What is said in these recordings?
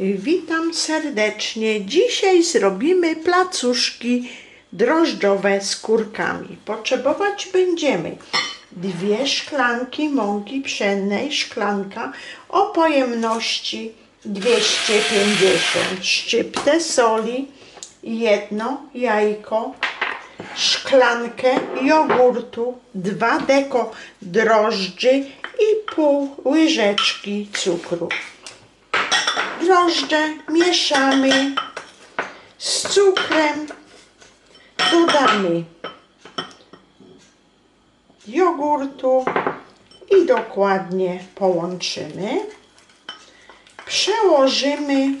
Witam serdecznie. Dzisiaj zrobimy placuszki drożdżowe z kurkami. Potrzebować będziemy dwie szklanki mąki pszennej, szklanka o pojemności 250, szczyptę soli, jedno jajko, szklankę jogurtu, dwa deko drożdży i pół łyżeczki cukru. Drożdże mieszamy z cukrem, dodamy jogurtu i dokładnie połączymy. Przełożymy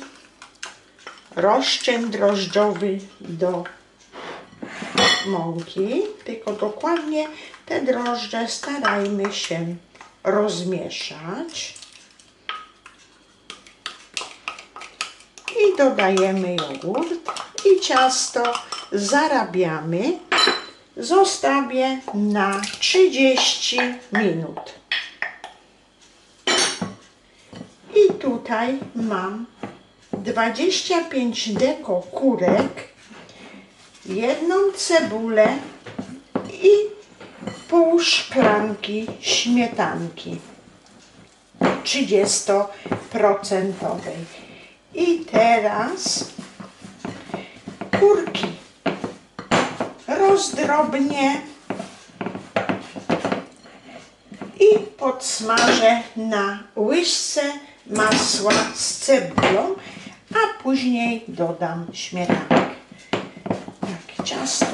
rozczyn drożdżowy do mąki, tylko dokładnie te drożdże starajmy się rozmieszać. I dodajemy jogurt i ciasto zarabiamy. Zostawię na 30 minut. I tutaj mam 25 deko kurek, jedną cebulę i pół szklanki śmietanki 30%. I teraz kurki rozdrobnię i podsmażę na łyżce masła z cebulą, a później dodam śmietankę. Tak, ciasto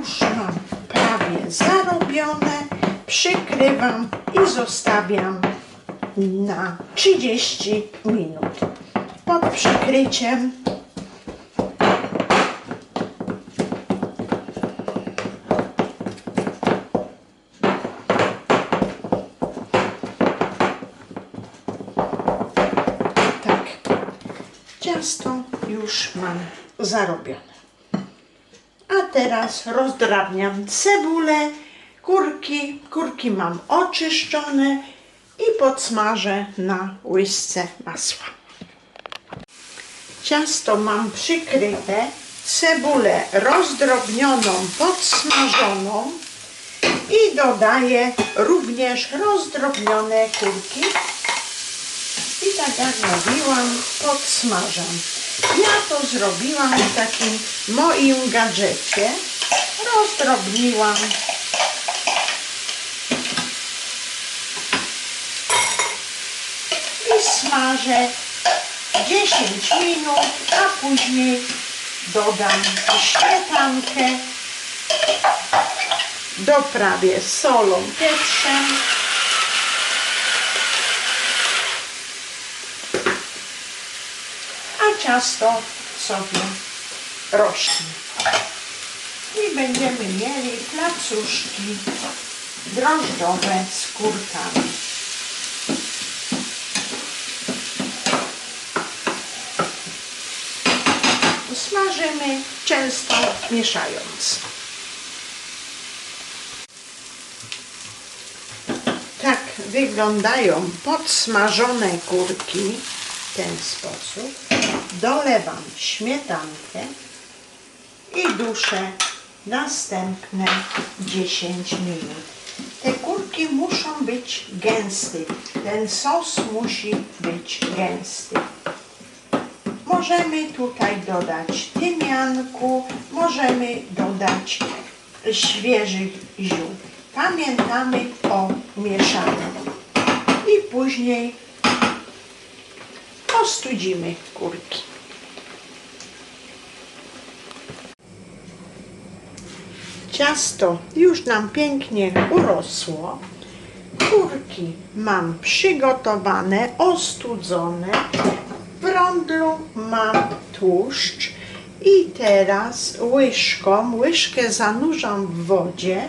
już mam prawie zarobione. Przykrywam i zostawiam na 30 minut. Pod przykryciem tak, ciasto już mam zarobione. A teraz rozdrabniam cebulę, kurki. Kurki mam oczyszczone i podsmażę na łyżce masła. Ciasto mam przykryte, cebulę rozdrobnioną, podsmażoną i dodaję również rozdrobnione kurki. I tak jak mówiłam, podsmażam. Ja to zrobiłam w takim moim gadżecie. Rozdrobniłam i smażę 10 minut, a później dodam śmietankę, doprawię solą, pieprzem. A ciasto sobie rośnie. I będziemy mieli placuszki drożdżowe z kurkami. Często mieszając. Tak wyglądają podsmażone kurki w ten sposób. Dolewam śmietankę i duszę następne 10 minut. Te kurki muszą być gęste. Ten sos musi być gęsty. Możemy tutaj dodać tymianku, możemy dodać świeżych ziół. Pamiętamy o mieszaniu. I później ostudzimy kurki. Ciasto już nam pięknie urosło. Kurki mam przygotowane, ostudzone. Rondlu mam tłuszcz i teraz łyżką, łyżkę zanurzam w wodzie,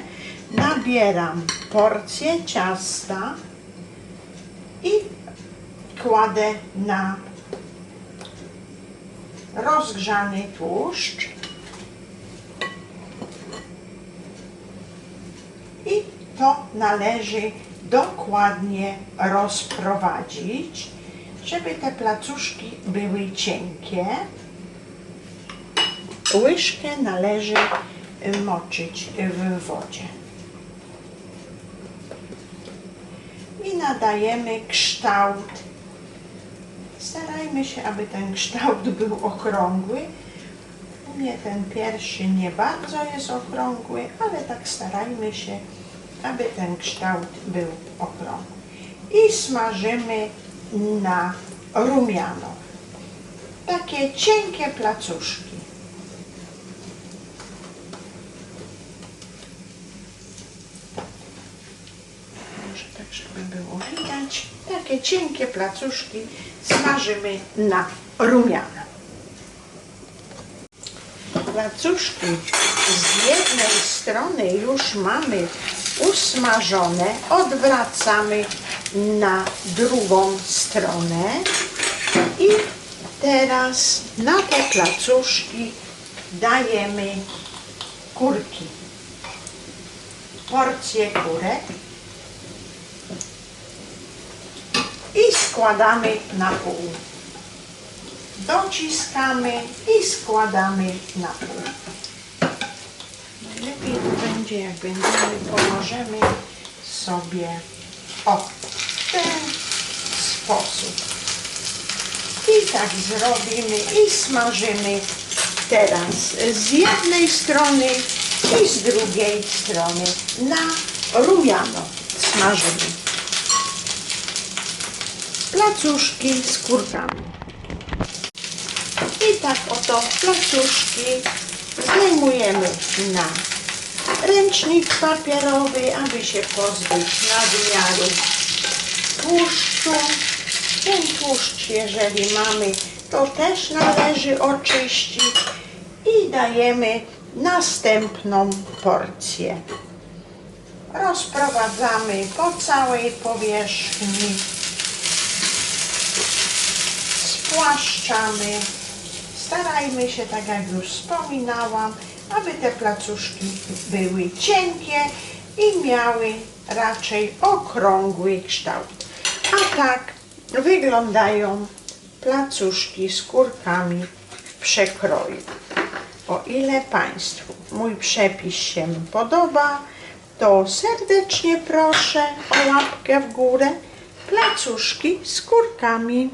nabieram porcję ciasta i kładę na rozgrzany tłuszcz. I to należy dokładnie rozprowadzić żeby te placuszki były cienkie, łyżkę należy y, moczyć w wodzie. I nadajemy kształt. Starajmy się, aby ten kształt był okrągły. U mnie ten pierwszy nie bardzo jest okrągły, ale tak starajmy się, aby ten kształt był okrągły. I smażymy na rumiano. Takie cienkie placuszki. Może tak, żeby było widać. Takie cienkie placuszki smażymy na rumiano. Placuszki z jednej strony już mamy usmażone, odwracamy na drugą stronę i teraz na te placuszki dajemy kurki. Porcję kurek i składamy na pół. Dociskamy i składamy na pół. Najlepiej będzie, jak będziemy, pomożemy sobie o sposób. I tak zrobimy i smażymy teraz z jednej strony i z drugiej strony na rumiano smażymy. Placuszki z kurkami. I tak oto placuszki zdejmujemy na ręcznik papierowy, aby się pozbyć nadmiaru tłuszczu. Ten tłuszcz, jeżeli mamy, to też należy oczyścić i dajemy następną porcję. Rozprowadzamy po całej powierzchni, spłaszczamy. Starajmy się, tak jak już wspominałam, aby te placuszki były cienkie i miały raczej okrągły kształt. A tak wyglądają placuszki z kurkami w przekroju. O ile Państwu mój przepis się podoba, to serdecznie proszę o łapkę w górę. Placuszki z kurkami.